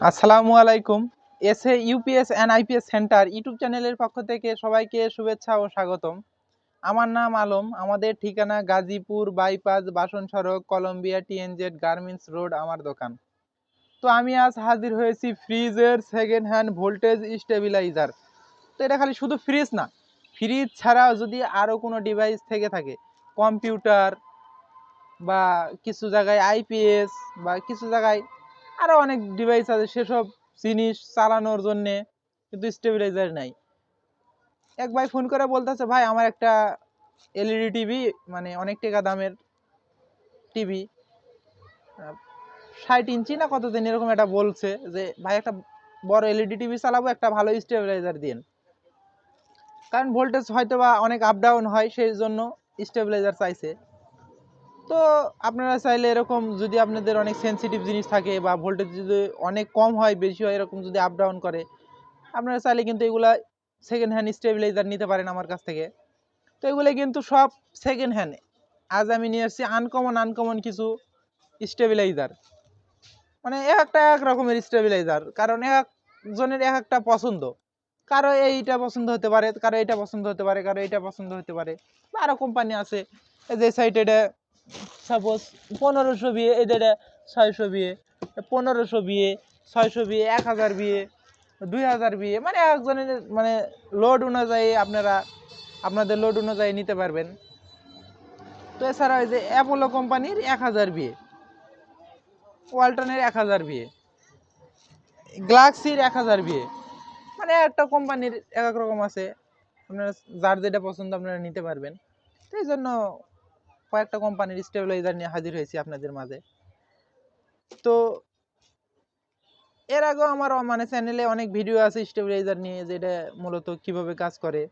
আসসালামু আলাইকুম। S A UPS and IPS centre YouTube চ্যানেলের পক্ষ থেকে সবাইকে শুভেচ্ছা ও স্বাগতম। আমার নাম আলম। আমাদের ঠিকানা গাজীপুর বাইপাস, বাসন সড়ক, কলম্বিয়া টিএনজেড গার্মেন্টস রোড, আমার দোকান। তো আমি আজ হাজির হয়েছি ফ্রিজের সেকেন্ড হ্যান্ড ভোল্টেজ স্টেবিলাইজার তো এটা খালি শুধু ফ্রিজ না ফ্রিজ ছাড়াও যদি আরও কোনো ডিভাইস থেকে থাকে কম্পিউটার বা কিছু জায়গায় আইপিএস বা কিছু জায়গায় আরও অনেক ডিভাইস আছে সেসব জিনিস চালানোর জন্যে, কিন্তু স্টেবিলাইজার নাই। এক ভাই ফোন করে বলতেছে, ভাই, আমার একটা এলইডি টিভি মানে অনেক টাকা দামের টিভি ষাট ইঞ্চি না কত দিন এরকম একটা বলছে যে, ভাই, একটা বড় এলইডি টিভি চালাবো, একটা ভালো স্টেবিলাইজার দিন কারণ ভোল্টেজ হয়তো বা অনেক আপ ডাউন হয়, সেই জন্য স্টেবিলাইজার চাইছে। তো আপনারা চাইলে এরকম যদি আপনাদের অনেক সেনসিটিভ জিনিস থাকে বা ভোল্টেজ যদি অনেক কম হয়, বেশি হয়, এরকম যদি আপ ডাউন করে, আপনারা চাইলে কিন্তু এগুলা সেকেন্ড হ্যান্ড স্টেবিলাইজার নিতে পারেন আমার কাছ থেকে। তো এগুলো কিন্তু সব সেকেন্ড হ্যান্ড আজ আমি নিয়ে আসছি আনকমন আনকমন কিছু স্টেবিলাইজার মানে এক একটা এক রকমের স্টেবিলাইজার কারণ এক জনের এক একটা পছন্দ। কারও এইটা পছন্দ হতে পারে, কারও এইটা পছন্দ হতে পারে, কারও এইটা পছন্দ হতে পারে। বা আরও কোম্পানি আছে যে সাইটে সাপোজ পনেরোশো বিয়ে, এদের ছয়শো বিয়ে, পনেরোশো বিয়ে, ছয়শো বিয়ে, এক হাজার বিয়ে, দুই হাজার বিয়ে মানে একজনের মানে লোড অনুযায়ী আপনারা, আপনাদের লোড অনুযায়ী নিতে পারবেন। তো এছাড়া ওই যে অ্যাপোলো কোম্পানির এক হাজার বিয়ে ওয়ালটনের এক হাজার বিয়ে গ্লাক্সির এক হাজার বিয়ে মানে একটা কোম্পানির এক এক রকম আছে। আপনারা যার যেটা পছন্দ আপনারা নিতে পারবেন। তো এই জন্য কয়েকটা কোম্পানির স্টেবিলাইজার নিয়ে হাজির হয়েছি আপনাদের মাঝে। তো এর আগেও আমার মানে চ্যানেলে অনেক ভিডিও আছে স্টেবিলাইজার নিয়ে, যেটা মূলত কীভাবে কাজ করে।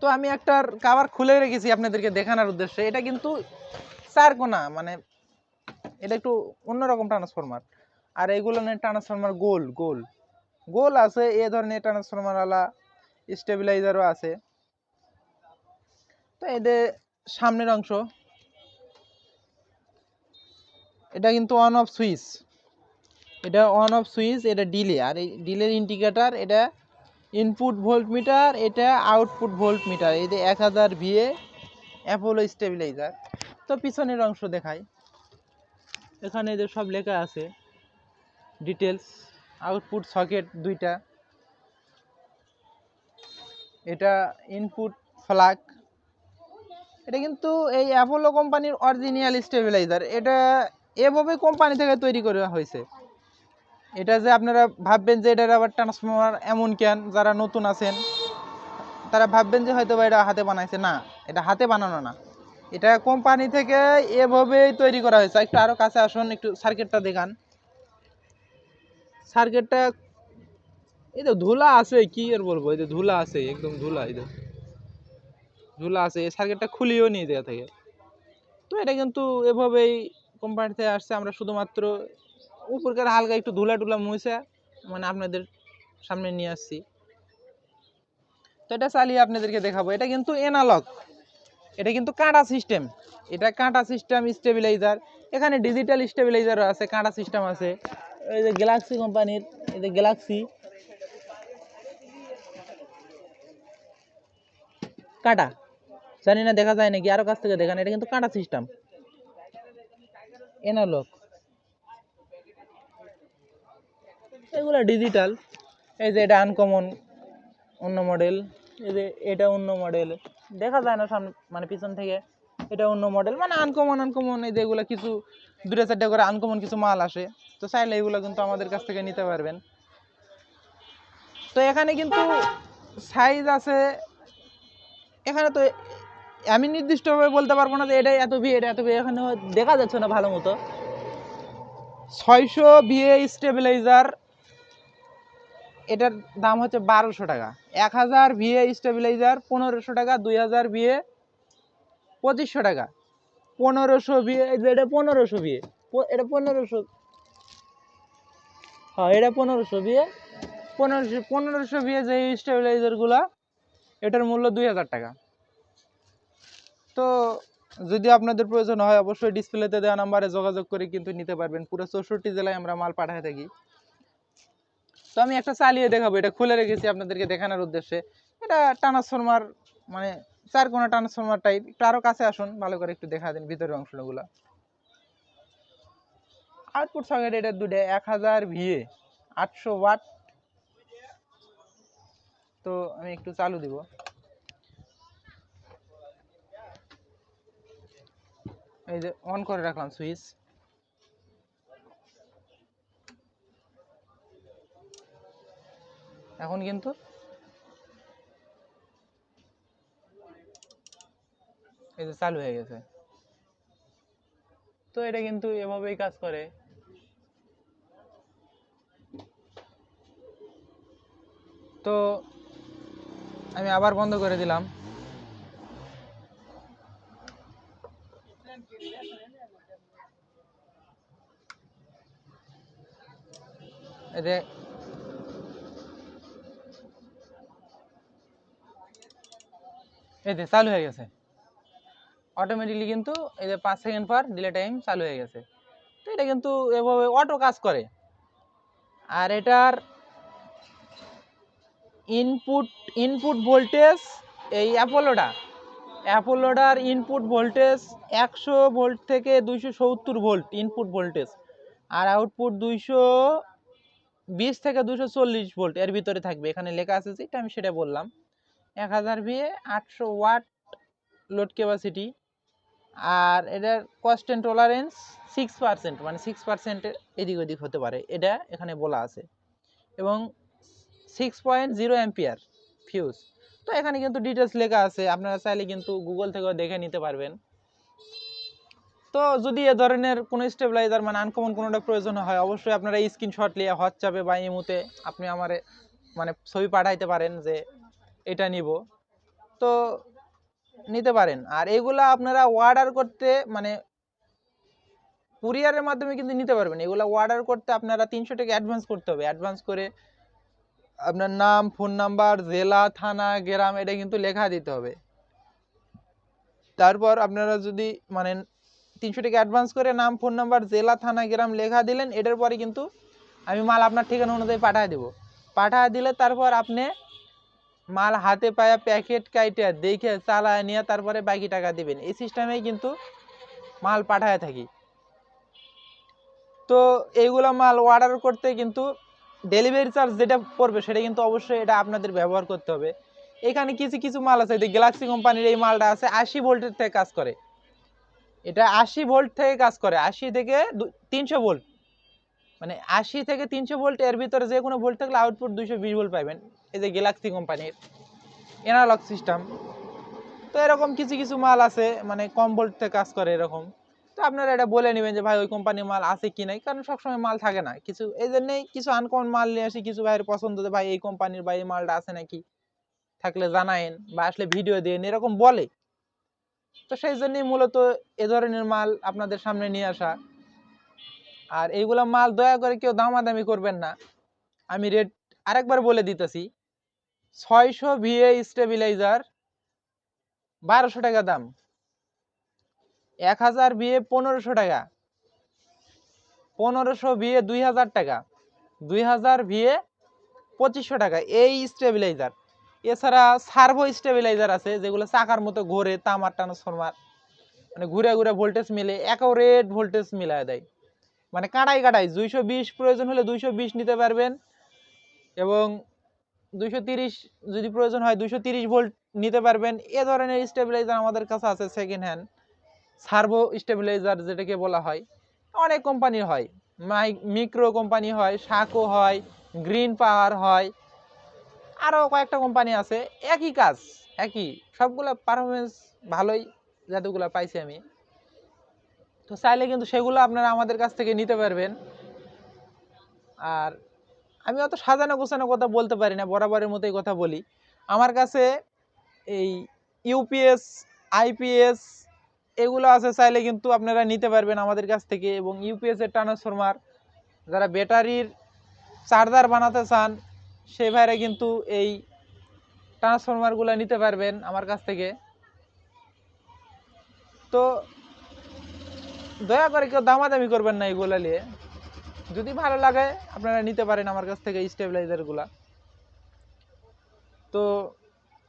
তো আমি একটার কাভার খুলে রেখেছি আপনাদেরকে দেখানোর উদ্দেশ্যে। এটা কিন্তু চার কোনা মানে এটা একটু অন্যরকম ট্রান্সফরমার আর এগুলো নিয়ে ট্রান্সফরমার গোল গোল। গোল আছে, এ ধরনের ট্রান্সফরমারওয়ালা স্টেবিলাইজারও আছে। তো এদের সামনের অংশ। এটা কিন্তু অন অফ সুইচ এটা অন অফ সুইচ এটা ডিলে আর এই ডিলের ইন্ডিকেটার এটা ইনপুট ভোল্ট মিটার এটা আউটপুট ভোল্ট মিটার এই যে এক হাজার ভিএ অ্যাপোলো স্টেবিলাইজার তো পিছনের অংশ দেখাই। এখানে এদের সব লেখা আছে ডিটেলস আউটপুট সকেট দুইটা। এটা ইনপুট ফ্লাগ এটা কিন্তু এই অ্যাপোলো কোম্পানির অরিজিনাল স্টেবিলাইজার এটা এভাবে কোম্পানি থেকে তৈরি করা হয়েছে। এটা যে আপনারা ভাববেন যে এটার আবার ট্রান্সফর্মার এমন কেন? যারা নতুন আছেন, তারা ভাববেন যে হয়তো বা এটা হাতে বানাইছে। না, এটা হাতে বানানো না। এটা কোম্পানি থেকে এভাবেই তৈরি করা হয়েছে। একটু আরও কাছে আসুন, একটু সার্কিটটা দেখান। সার্কিটটা এই তো ধুলা আছে, কি আর বলব? এই যে ধুলা আছে, একদম ধুলা, এই যে ধুলা আছে, এই সার্কিটটা খুলিও নিয়ে দেওয়া থেকে। তো এটা কিন্তু এভাবেই কোম্পানি থেকে আসছে, আমরা শুধুমাত্র উপরকার হালকা একটু ধুলা টুলা মুছে মানে আপনাদের সামনে নিয়ে আসছি। তো এটা চালিয়ে আপনাদেরকে দেখাবো। এটা কিন্তু এনালগ এটা কিন্তু কাঁটা সিস্টেম এটা কাঁটা সিস্টেম স্টেবিলাইজার এখানে ডিজিটাল স্টেবিলাইজারও আছে, কাঁটা সিস্টেম আছে। এই যে গ্যালাক্সি কোম্পানির এই যে গ্যালাক্সি কাঁটা। জানি না, দেখা যায় নাকি? আরও কাছ থেকে দেখান, এটা কিন্তু কাঁটা সিস্টেম এনালগ এগুলো ডিজিটাল এই যে এটা আনকমন অন্য মডেল এই যে এটা অন্য মডেল দেখা যায় না সামনে মানে পিছন থেকে এটা অন্য মডেল মানে আনকমন আনকমন এই যে এগুলো কিছু দুটো চারটে করে আনকমন কিছু মাল আসে। তো চাইলে এগুলো কিন্তু আমাদের কাছ থেকে নিতে পারবেন। তো এখানে কিন্তু সাইজ আছে, এখানে তো আমি নির্দিষ্টভাবে বলতে পারব না যে এটা এত ভি এটা এত বিয়ে, এখানে দেখা যাচ্ছে না ভালো মতো। ছয়শো ভিএ স্টেবিলাইজার এটার দাম হচ্ছে বারোশো টাকা। এক হাজার ভিএ স্টেবিলাইজার পনেরোশো টাকা। দুই হাজার ভিএ পঁচিশশো টাকা। পনেরোশো ভিএ এটা পনেরোশো ভিএ এটা পনেরোশো হ্যাঁ এটা পনেরোশো ভিএ পনেরোশো পনেরোশো ভিএ যে স্টেবিলাইজারগুলো এটার মূল্য দুই হাজার টাকা। তো যদি আপনাদের প্রয়োজন হয়, অবশ্যই ডিসপ্লেতে দেওয়া নাম্বারে যোগাযোগ করে কিন্তু নিতে পারবেন। পুরো চৌষট্টি জেলায় আমরা মাল পাঠাতে থাকি। তো আমি একটা চালিয়ে দেখাবো, এটা খুলে রেখেছি আপনাদেরকে দেখানোর উদ্দেশ্যে। এটা ট্রান্সফরমার মানে চার কোনা ট্রান্সফরমার টাইপ একটু আরও কাছে আসুন, ভালো করে একটু দেখা দিন ভিতরের অংশগুলো। আউটপুট সকেট এটা দুটো, এক হাজার ভিএ, আটশো ওয়াট। তো আমি একটু চালু দিব। এই যে অন করে রাখলাম সুইচ এখন কিন্তু এই যে চালু হয়ে গেছে। তো এটা কিন্তু এভাবেই কাজ করে। তো আমি আবার বন্ধ করে দিলাম। এই এই চালু হয়ে গেছে। অটোমেটিকলি কিন্তু এই যে পাঁচ সেকেন্ড পর ডিলে টাইম চালু হয়ে গেছে। তো এটা কিন্তু এভাবে অটো কাজ করে। আর এটার ইনপুট ইনপুট ভোল্টেজ এই অ্যাপোলোটা অ্যাপোলোটার ইনপুট ভোল্টেজ একশো ভোল্ট থেকে দুইশো সত্তর ভোল্ট ইনপুট ভোল্টেজ আর আউটপুট দুইশো বিশ থেকে দুশো চল্লিশ ভোল্ট এর ভিতরে থাকবে। এখানে লেখা আছে যেটা আমি সেটা বললাম। এক হাজার ভিএ আটশো ওয়াট লোড ক্যাপাসিটি আর এটার কনস্ট্যান্ট টলারেন্স সিক্স পার্সেন্ট মানে সিক্স পার্সেন্টের এদিক ওদিক হতে পারে। এটা এখানে বলা আছে। এবং সিক্স পয়েন্ট জিরো ফিউজ তো এখানে কিন্তু ডিটেলস লেখা আছে। আপনারা চাইলে কিন্তু গুগল থেকেও দেখে নিতে পারবেন। তো যদি এ ধরনের কোনো স্টেবিলাইজার মানে আনকমন কোনোটা প্রয়োজন হয়, অবশ্যই আপনারা স্ক্রিনশট নিয়ে হোয়াটসঅ্যাপে বা ইমুতে আপনি আমারে মানে ছবি পাঠাইতে পারেন যে এটা নিব। তো নিতে পারেন। আর এগুলা আপনারা অর্ডার করতে মানে কুরিয়ারের মাধ্যমে কিন্তু নিতে পারবেন। এগুলা অর্ডার করতে আপনারা তিনশো টাকা অ্যাডভান্স করতে হবে। অ্যাডভান্স করে আপনার নাম ফোন নাম্বার জেলা, থানা, গ্রাম, এটা কিন্তু লেখা দিতে হবে। তারপর আপনারা যদি মানে তিনশো টাকা অ্যাডভান্স করে নাম ফোন নাম্বার জেলা, থানা, গ্রাম লেখা দিলেন। এটার পরে কিন্তু আমি মাল আপনার ঠিকানা অনুযায়ী পাঠিয়ে দেবো। পাঠিয়ে দিলে তারপর আপনি মাল হাতে পায়া প্যাকেট কাইটে দেখে চালায় নিয়ে তারপরে বাকি টাকা দিবেন। এই সিস্টেমেই কিন্তু মাল পাঠায় থাকি। তো এইগুলো মাল অর্ডার করতে কিন্তু ডেলিভারি চার্জ যেটা পড়বে সেটা কিন্তু অবশ্যই এটা আপনাদের ব্যবহার করতে হবে। এখানে কিছু কিছু মাল আছে গ্যালাক্সি কোম্পানির এই মালটা আছে, আশি ভোল্টের থেকে কাজ করে। এটা আশি ভোল্ট থেকে কাজ করে, আশি থেকে তিনশো ভোল্ট মানে আশি থেকে তিনশো ভোল্ট এর ভিতরে যে কোনো ভোল্ট থাকলে আউটপুট দুইশো বিশ ভোল্ট পাবেন এই যে গ্যালাক্সি কোম্পানির এনালগ সিস্টেম তো এরকম কিছু কিছু মাল আছে মানে কম ভোল্ট কাজ করে এরকম। তো আপনারা এটা বলে নেবেন যে, ভাই, ওই কোম্পানির মাল আছে কি নাই? কারণ সবসময় মাল থাকে না। কিছু, এই জন্যই কিছু আনকমন মাল নিয়ে আসি, কিছু ভাইয়ের পছন্দ ভাই, এই কোম্পানির বা এই মালটা আছে নাকি? থাকলে জানায়েন বা আসলে ভিডিও দেন এরকম বলে। তো সেই জন্যই মূলত এ ধরনের মাল আপনাদের সামনে নিয়ে আসা। আর এইগুলা মাল দয়া করে কেউ দামাদামি করবেন না। আমি রেট আরেকবার বলে দিতেছি। ছয়শো ভিএ স্টেবিলাইজার, বারোশো টাকা দাম। এক হাজার বিয়ে পনেরোশো টাকা। পনেরোশো বিয়ে দুই হাজার টাকা। দুই হাজার বিয়ে পঁচিশশো টাকা। এই স্টেবিলাইজার। এছাড়া সার্ভো স্টেবিলাইজার আছে, যেগুলো চাকার মতো ঘোরে, তামার ট্রান্সফরমার মানে ঘুরে ঘুরে ভোল্টেজ মিলে রেট ভোল্টেজ মিলায় দেয়। মানে কাটাই কাটাই দুইশো বিশ প্রয়োজন হলে দুইশো বিশ নিতে পারবেন এবং দুইশো তিরিশ যদি প্রয়োজন হয়, দুইশো তিরিশ ভোল্ট নিতে পারবেন। এ ধরনের স্টেবিলাইজার আমাদের কাছে আছে সেকেন্ড হ্যান্ড সার্ভো স্টেবিলাইজার যেটাকে বলা হয়। অনেক কোম্পানির হয়। মাই মিক্রো কোম্পানি হয় সাকো হয় গ্রিন পাওয়ার হয় আরও কয়েকটা কোম্পানি আছে, একই কাজ, একই, সবগুলো পারফরমেন্স ভালোই যতগুলো পাইছি আমি। তো চাইলে কিন্তু সেগুলো আপনারা আমাদের কাছ থেকে নিতে পারবেন। আর আমি অত সাজানো গোছানো কথা বলতে পারি না, বরাবরের মতোই কথা বলি। আমার কাছে এই ইউপিএস আইপিএস এগুলো আছে, চাইলে কিন্তু আপনারা নিতে পারবেন আমাদের কাছ থেকে। এবং ইউপিএস এর ট্রান্সফরমার যারা ব্যাটারির চার্জার বানাতে চান সে ভাইরা কিন্তু এই ট্রান্সফরমারগুলো নিতে পারবেন আমার কাছ থেকে। তো দয়া করে কেউ দামাদামি করবেন না এগুলো নিয়ে। যদি ভালো লাগে, আপনারা নিতে পারেন আমার কাছ থেকে স্টেবিলাইজারগুলা তো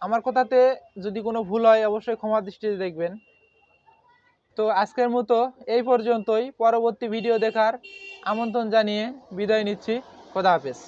আমার কথাতে যদি কোনো ভুল হয়, অবশ্যই ক্ষমা দৃষ্টিতে দেখবেন। তো আজকের মতো এই পর্যন্তই। পরবর্তী ভিডিও দেখার আমন্ত্রণ জানিয়ে বিদায় নিচ্ছি। খোদা হাফেজ।